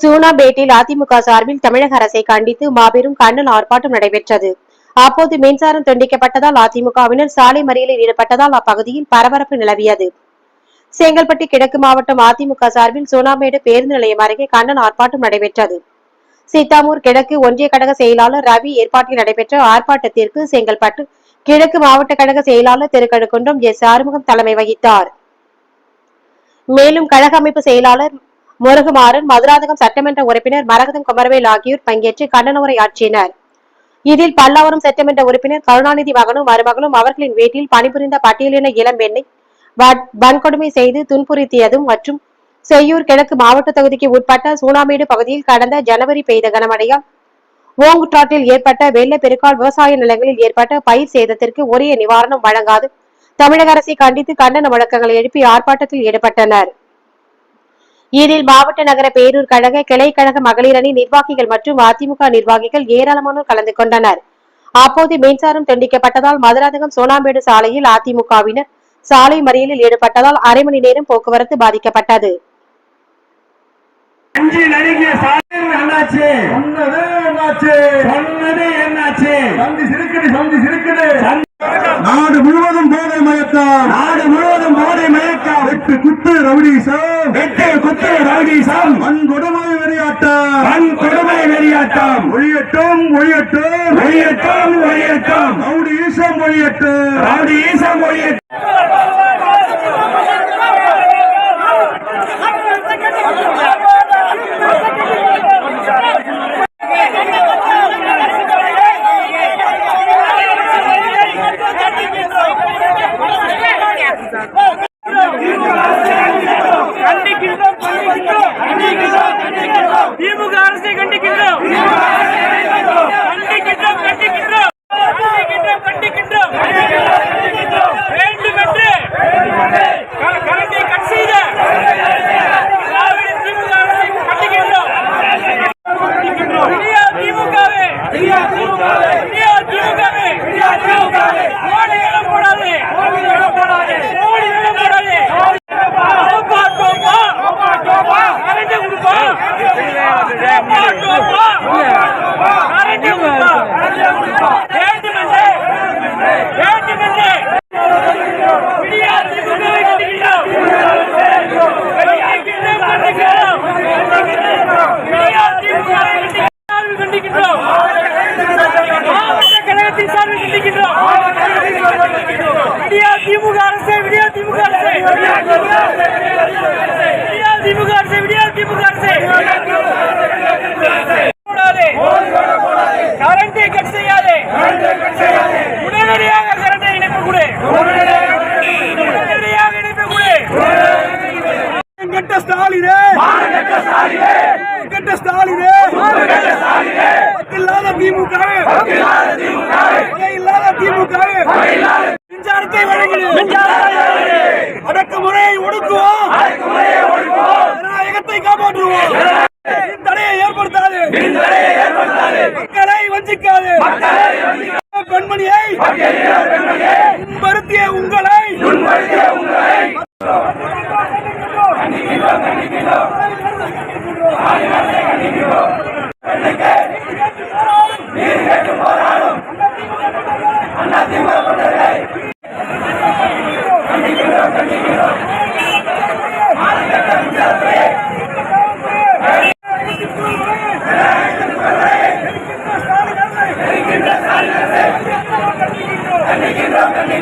சூனாம்பேட்டில் அதிமுக சார்பில் தமிழக அரசை கண்டித்து மாபெரும் கண்டன ஆர்ப்பாட்டம் நடைபெற்றது. அப்போது மின்சாரம் துண்டிக்கப்பட்டதால் அதிமுகவினர் சாலை மறியலில் ஈடுபட்டதால் அப்பகுதியில் பரபரப்பு நிலவியது. செங்கல்பட்டு கிழக்கு மாவட்டம் அதிமுக சார்பில் சூனாம்பேடு பேருந்து நிலையம் அருகே கண்டன ஆர்ப்பாட்டம் நடைபெற்றது. சீத்தாமூர் கிழக்கு ஒன்றிய கழக செயலாளர் ரவி ஏற்பாட்டில் நடைபெற்ற ஆர்ப்பாட்டத்திற்கு செங்கல்பட்டு கிழக்கு மாவட்ட கழக செயலாளர் திருக்கழுக்குன்றம் எஸ் ஆறுமுகம் தலைமை வகித்தார். மேலும் கழக அமைப்பு செயலாளர் முருகுமாறன் மதுராந்தகம் சட்டமன்ற உறுப்பினர் மரகதம் குமரவேல் ஆகியோர் பங்கேற்று கண்டன உரை ஆற்றினர். இதில் பல்லாவரம் சட்டமன்ற உறுப்பினர் கருணாநிதி மகனும் மருமகளும் அவர்களின் வீட்டில் பணிபுரிந்த பட்டியலின இளம்பெண்ணை வன்கொடுமை செய்து துன்புறுத்தியதும் மற்றும் செய்யூர் கிழக்கு மாவட்ட தொகுதிக்கு உட்பட்ட சூனாமேடு பகுதியில் கடந்த ஜனவரி பெய்த கனமழையால் ஓங்குற்றாற்றில் ஏற்பட்ட வெள்ளப்பெருக்கால் விவசாய நிலங்களில் ஏற்பட்ட பயிர் சேதத்திற்கு உரிய நிவாரணம் வழங்காது தமிழக அரசை கண்டித்து கண்டன முழக்கங்களை எழுப்பி ஆர்ப்பாட்டத்தில் ஈடுபட்டனர். இதில் மாவட்ட நகர பேரூர் கழக கிளை கழக மகளிர் அணி நிர்வாகிகள் மற்றும் அதிமுக நிர்வாகிகள் ஏராளமானோர் கலந்து கொண்டனர். அப்போது மின்சாரம் துண்டிக்கப்பட்டதால் மதுராந்தகம் சோனாம்பேடு சாலையில் அதிமுகவினர் சாலை மறியலில் ஈடுபட்டதால் அரை மணி நேரம் போக்குவரத்து பாதிக்கப்பட்டது. நாடு முழுவதும் போதை மயக்கம். நாடு முழுவதும் போதை மயக்கம். வெட்டு குத்து வெட்டு குத்து ரவுடிசம் வன்கொடுமை வெறியாட்டம். வன் கொடுமை வெறியாட்டம் ஒழியட்டும் ஒழியட்டும் ஒழியட்டும் ஒழியட்டும் ரவுடிசம் ஒழியட்டும் ரவுடிசம் ஒழியட்டும் திமுக அரசை கண்டிக்கின்றோம். கண்டிக்கின்றோம் கண்டிக்கின்றோம். கண்டிக்கின்றோம் கண்டிக்கின்றோம். வேண்டுமென்று க- கரண்டை கட் செய்த திமுக அரசை கண்டிக்கின்றோம். திமுகவே. திமுகவே. திமுக அரசு விடியா திமுக அரசு விடியா திமுக அரசு விடியா திமுக அரசு போடாதே கரண்டை கட் செய்யாதே உடனடியாக கரண்டை இணைப்பு கொடு உடனடியாக இணைப்பு கொடு கெட்ட ஸ்டாலினே கெட்ட ஸ்டாலினே. இல்லாத திமுக. இல்லாத திமுக. மின்சாரத்தை வழங்கிடு. அடக்குமுறையை ஒடுக்குவோம். ஜனநாயகத்தை காப்பாற்றுவோம். தடையை ஏற்படுத்தாது. மக்களை வஞ்சிக்காது. பெண்மணியை.